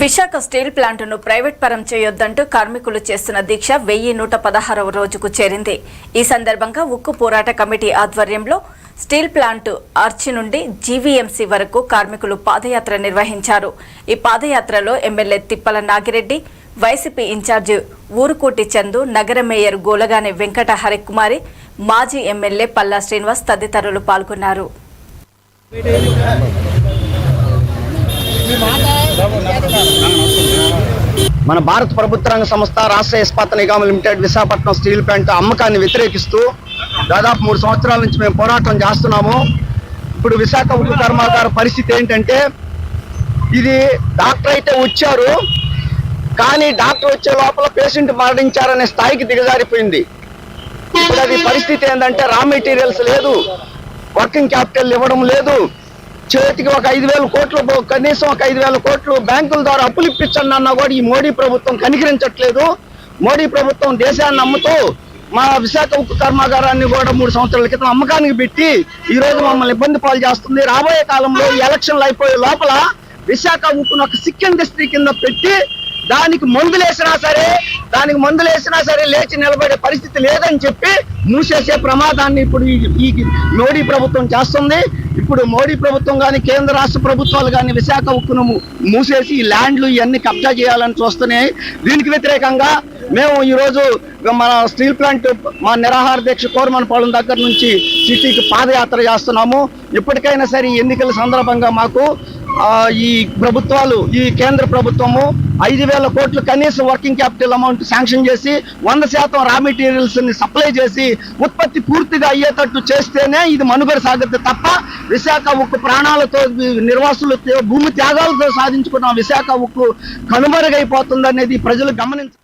Visakha steel ప్లాంటును private పరం చేయొద్దంటూ కార్మికులు చేస్తున్న దీక్ష వెయ్యి నూట పదహారవ రోజుకు చేరింది. ఈ సందర్భంగా ఉక్కు పోరాట కమిటీ ఆధ్వర్యంలో స్టీల్ ప్లాంట్ ఆర్చి నుండి జీవీఎంసీ వరకు కార్మికులు పాదయాత్ర నిర్వహించారు. ఈ పాదయాత్రలో MLA Tippala Nagireddy YCP incharge Urukoti Chandu నగర మేయర్ గోలగాని వెంకట హరికుమారి మాజీ ఎమ్మెల్యే పల్లా శ్రీనివాస్ తదితరులు పాల్గొన్నారు. మన భారత ప్రభుత్వ రంగ సంస్థ Rashtriya Ispat Nigam limited Visakhapatnam steel plant అమ్మకాన్ని వ్యతిరేకిస్తూ దాదాపు మూడు సంవత్సరాల నుంచి మేము పోరాటం చేస్తున్నాము. ఇప్పుడు విశాఖ ఉక్కు కర్మాగార పరిస్థితి ఏంటంటే ఇది డాక్టర్ అయితే వచ్చారు కానీ డాక్టర్ వచ్చే లోపల పేషెంట్ మరణించారనే స్థాయికి దిగజారిపోయింది. ఇప్పుడు అది పరిస్థితి ఏంటంటే రా మెటీరియల్స్ లేదు వర్కింగ్ క్యాపిటల్ ఇవ్వడం లేదు. చేతికి ఒక ఐదు వేల కోట్లు కనీసం ఒక ఐదు వేల కోట్లు బ్యాంకుల ద్వారా అప్పులు ఇప్పించండి అన్నా కూడా ఈ మోడీ ప్రభుత్వం కనికరించట్లేదు. మోడీ ప్రభుత్వం దేశాన్ని అమ్ముతూ మా విశాఖ ఉక్కు కర్మాగారాన్ని కూడా మూడు సంవత్సరాల క్రితం అమ్మకానికి పెట్టి ఈ రోజు మమ్మల్ని ఇబ్బంది పాలు చేస్తుంది. రాబోయే కాలంలో ఈ ఎలక్షన్లు అయిపోయే లోపల విశాఖ ఉక్కును ఒక సిక్ ఇండస్ట్రీ కింద పెట్టి దానికి మందులేసినా సరే దానికి మందులేసినా సరే లేచి నిలబడే పరిస్థితి లేదని చెప్పి మూసేసే ప్రమాదాన్ని ఇప్పుడు ఈ మోడీ ప్రభుత్వం చేస్తుంది. ఇప్పుడు మోడీ ప్రభుత్వం కానీ కేంద్ర రాష్ట్ర ప్రభుత్వాలు కానీ విశాఖ ఉక్కును మూసేసి ఈ ల్యాండ్లు ఇవన్నీ కబ్జా చేయాలని చూస్తున్నాయి. దీనికి వ్యతిరేకంగా మేము ఈరోజు మన స్టీల్ ప్లాంట్ మా నిరాహార దీక్ష కోరమనపాలెం దగ్గర నుంచి సిటీకి పాదయాత్ర చేస్తున్నాము. ఇప్పటికైనా సరే ఈ ఎన్నికల సందర్భంగా మాకు ఈ ప్రభుత్వాలు ఈ కేంద్ర ప్రభుత్వము ఐదు వేల కోట్లు కనీసం వర్కింగ్ క్యాపిటల్ అమౌంట్ శాంక్షన్ చేసి వంద శాతం రా మెటీరియల్స్ని సప్లై చేసి ఉత్పత్తి పూర్తిగా అయ్యేటట్టు చేస్తేనే ఇది మనుగడ సాగుతుంది తప్ప విశాఖ ఉక్కు ప్రాణాలతో నిర్వాసులు భూమి త్యాగాలతో సాధించుకున్న విశాఖ ఉక్కు కనుమరుగైపోతుంది అనేది ప్రజలు గమనించారు